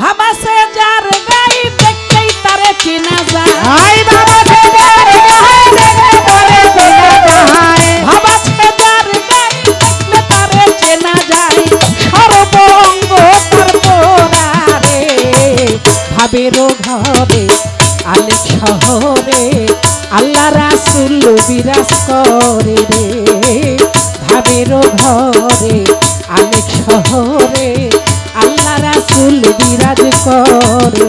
ভাবাসে যার গাই দেখতেই তারে চিনা যায়। আই বাবা ছেদার গায়ে দেখলে পরে চেনা যায়। ভাবাসে যার গাই দেখলে তারে চেনা যায়। সর্বঙ্গ তার পোড়ারে ঘরে আলেক শহরে আল্লাহ রাসুল বিরাজ করে রে। ঘরে আলেক শহরে বিরাজ করে।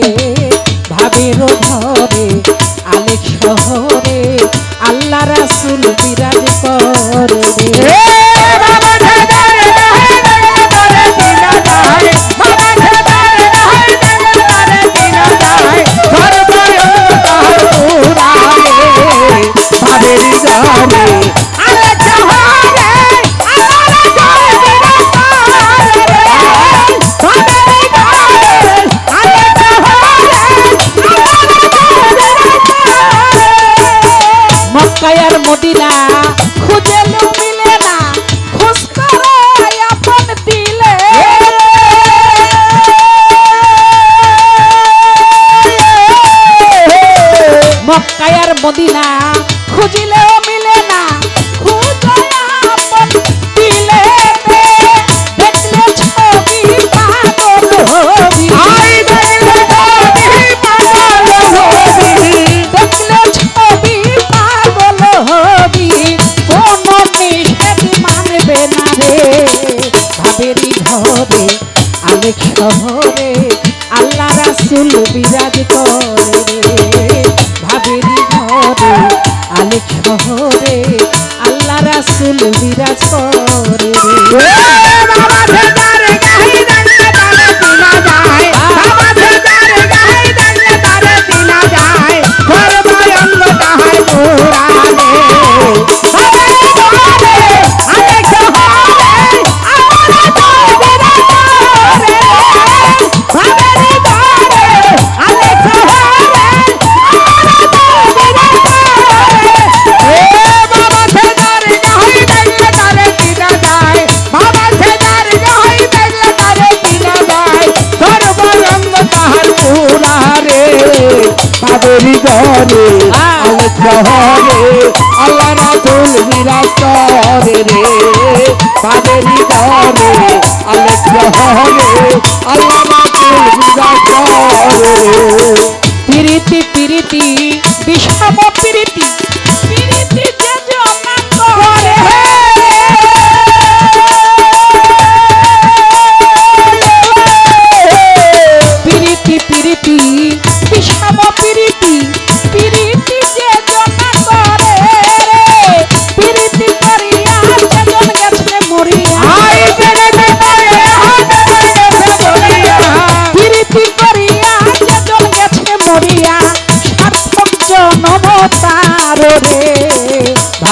রে? ভাবেরি ঘরে আলেক শহরে আল্লাহ রাসুল বিরাজ করে। বিরাজ করে ঘরে আলে শহরে আল্লাহ রাসূল বিরাজ করে রে বাবেরি ঘরে আলে শহরে আল্লাহ রাসূল বিরাজ করে রে। প্রীতি প্রীতি বিষম প্রীতি।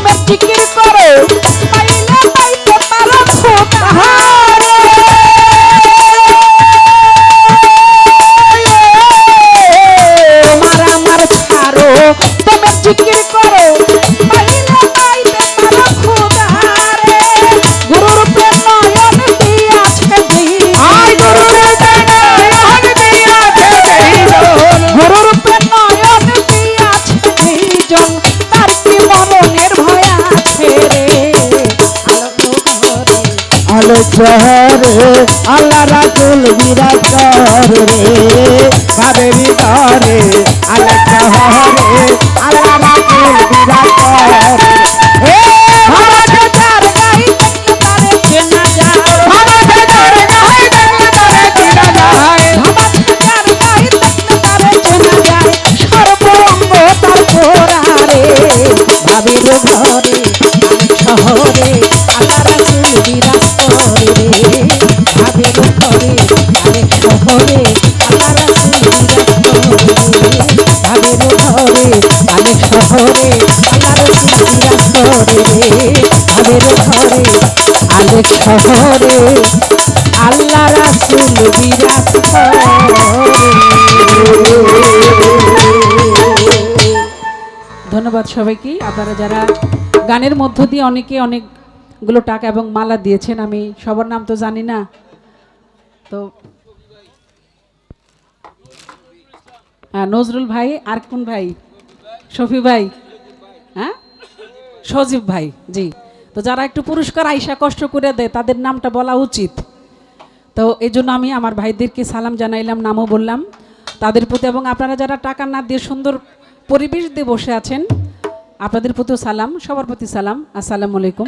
Domestique. Abraham. বিরাজ ধন্যবাদ সবাইকে। আপনারা যারা গানের মধ্য দিয়ে অনেকে অনেকগুলো টাকা এবং মালা দিয়েছেন, আমি সবার নাম তো জানি না। তো হ্যাঁ নজরুল ভাই আর কোন ভাই, শফি ভাই হ্যাঁ? সজীব ভাই, জি। তো যারা একটু পুরস্কার আইসা কষ্ট করে দেয়, তাদের নামটা বলা উচিত। তো এই জন্য আমি আমার ভাইদেরকে সালাম জানাইলাম, নামও বললাম। তাদের প্রতি এবং আপনারা যারা টাকা না দিয়ে সুন্দর পরিবেশ দিয়ে বসে আছেন, আপনাদের প্রতিও সালাম, সবার প্রতি সালাম। আসসালামু আলাইকুম।